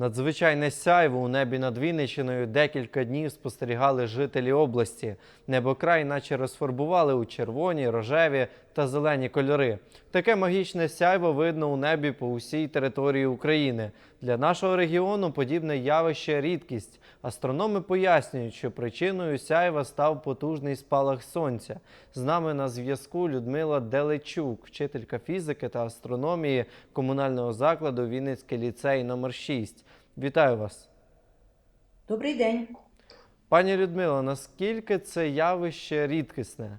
Надзвичайне сяйво у небі над Вінниччиною декілька днів спостерігали жителі області. Небокрай наче розфарбували у червоні, рожеві та зелені кольори. Таке магічне сяйво видно у небі по усій території України. Для нашого регіону подібне явище рідкість. Астрономи пояснюють, що причиною сяйва став потужний спалах сонця. З нами на зв'язку Людмила Делечук, вчителька фізики та астрономії комунального закладу Вінницький ліцей номер 6. Вітаю вас. Добрий день. Пані Людмила, наскільки це явище рідкісне?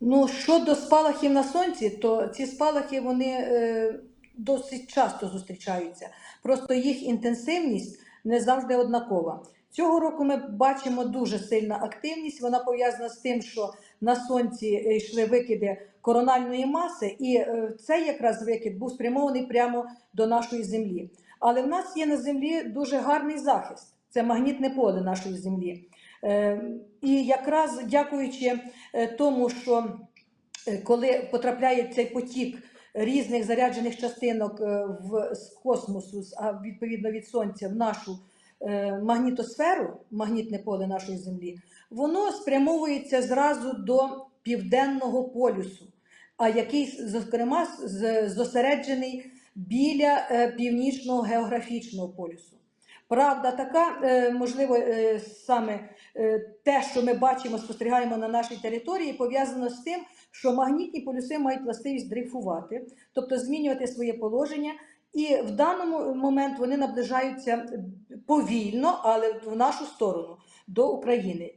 Ну, щодо спалахів на сонці, то ці спалахи вони е, досить часто зустрічаються. Просто їх інтенсивність не завжди однакова. Цього року ми бачимо дуже сильна активність. Вона пов'язана з тим, що на сонці йшли викиди корональної маси, і е, цей якраз викид був спрямований прямо до нашої землі. Але в нас є на землі дуже гарний захист. Це магнітне поле нашої землі. Е, І якраз дякуючи е, тому, що е, коли потрапляє цей потік різних заряджених частинок в з космосу, а відповідно від сонця в нашу магнітосферу, магнітне поле нашої землі, воно спрямовується зразу до південного полюсу, а який, зокрема, зосереджений біля північного географічного полюсу. Правда, така, е, можливо, е, саме е, те, що ми бачимо, спостерігаємо на нашій території, пов'язано з тим, що магнітні полюси мають властивість дрейфувати, тобто змінювати своє положення. І в даному момент вони наближаються повільно, але в нашу сторону до України.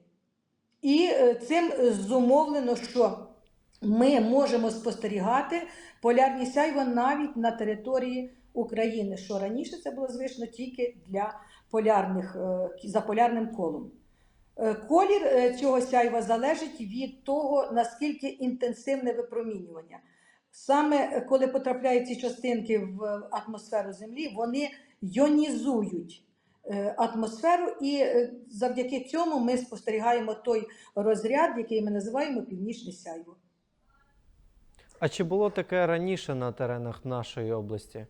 І цим зумовлено, що ми можемо спостерігати полярні сяйва навіть на території України, що раніше це було звично тільки для полярних е, за полярним колом. Е, Колір е, цього сяйва залежить від того, наскільки інтенсивне випромінювання. Саме коли потрапляють ці частинки в атмосферу Землі, вони йонізують атмосферу, і завдяки цьому ми спостерігаємо той розряд, який ми називаємо північне сяйво. А чи було таке раніше на теренах нашої області?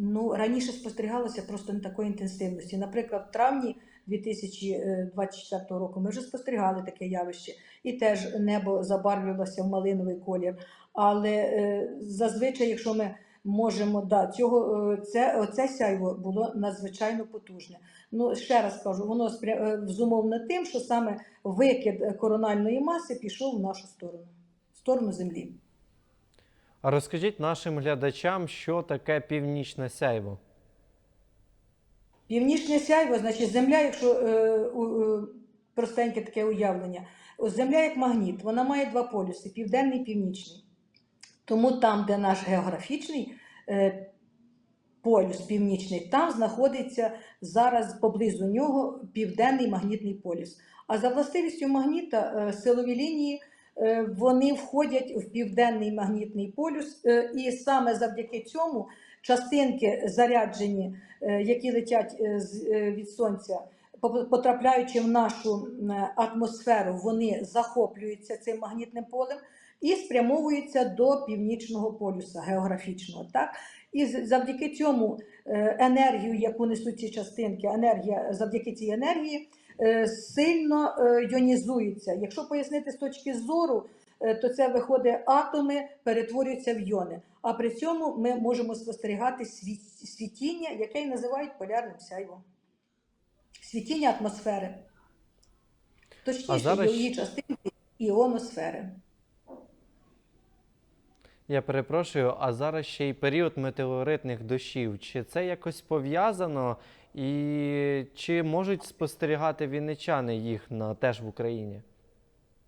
Ну, раніше спостерігалося просто не такої інтенсивності. Наприклад, в травні 2024 року ми вже спостерігали таке явище, і теж небо забарвлювалося в малиновий колір. Але е, зазвичай, якщо ми можемо, да, цього, е, це, оце сяйво було надзвичайно потужне. Ну, ще раз кажу, воно спря... е, зумовлено тим, що саме викид корональної маси пішов в нашу сторону, в сторону Землі. Розкажіть нашим глядачам, що таке північне сяйво. Північне сяйво, значить, земля, якщо е, е, простеньке таке уявлення, земля як магніт, вона має два полюси південний і північний. Тому там, де наш географічний е, полюс північний, там знаходиться зараз поблизу нього південний магнітний полюс. А за властивістю магніта е, силові лінії вони входять в південний магнітний полюс, е, і саме завдяки цьому частинки заряджені, е, які летять е, е, від сонця, по- потрапляючи в нашу атмосферу, вони захоплюються цим магнітним полем і спрямовуються до північного полюса географічного. Так? І завдяки цьому е, енергію, яку несуть ці частинки, енергія завдяки цій енергії е, сильно іонізується. Якщо пояснити з точки зору, е, то це виходить атоми, перетворюються в йони. А при цьому ми можемо спостерігати світіння, яке й називають полярним сяйвом. Світіння атмосфери. Точніше, зараз- її частинки іоносфери. Я перепрошую, а зараз ще й період метеоритних дощів. Чи це якось пов'язано? І чи можуть спостерігати вінничани їх на теж в Україні?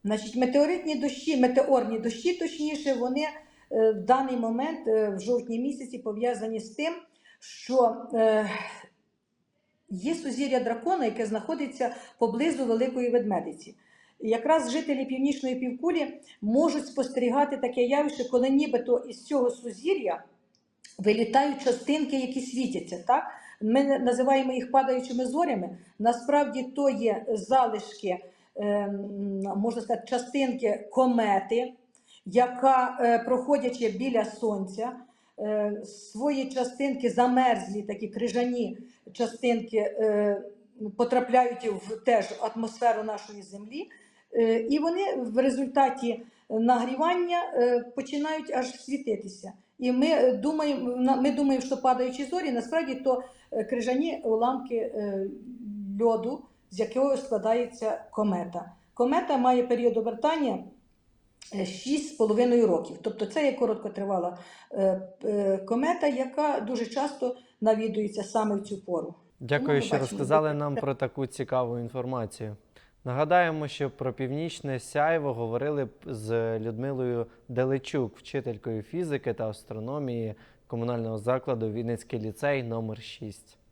Значить, метеоритні дощі, метеорні дощі, точніше, вони е, в даний момент, е, в жовтні місяці, пов'язані з тим, що е, є сузір'я дракона, яке знаходиться поблизу Великої Ведмедиці. Якраз жителі північної півкулі можуть спостерігати таке явище, коли нібито із цього сузір'я вилітають частинки, які світяться. Так? Ми називаємо їх падаючими зорями. Насправді то є залишки, ем, можна сказати, частинки комети, яка, е, проходячи біля сонця, е, свої частинки, замерзлі, такі крижані частинки е, потрапляють в теж атмосферу нашої землі, і вони в результаті нагрівання е, починають аж світитися. І ми е, думаємо, ми думаємо, що падаючі зорі, насправді то е, крижані уламки е, льоду, з якого складається комета. Комета має період обертання е, 6,5 років. Тобто це є короткотривала е, е, комета, яка дуже часто навідується саме в цю пору. Дякую, ми що бачимо розказали нам про таку цікаву інформацію. Нагадаємо, що про північне сяйво говорили з Людмилою Деличук, вчителькою фізики та астрономії комунального закладу Вінницький ліцей номер 6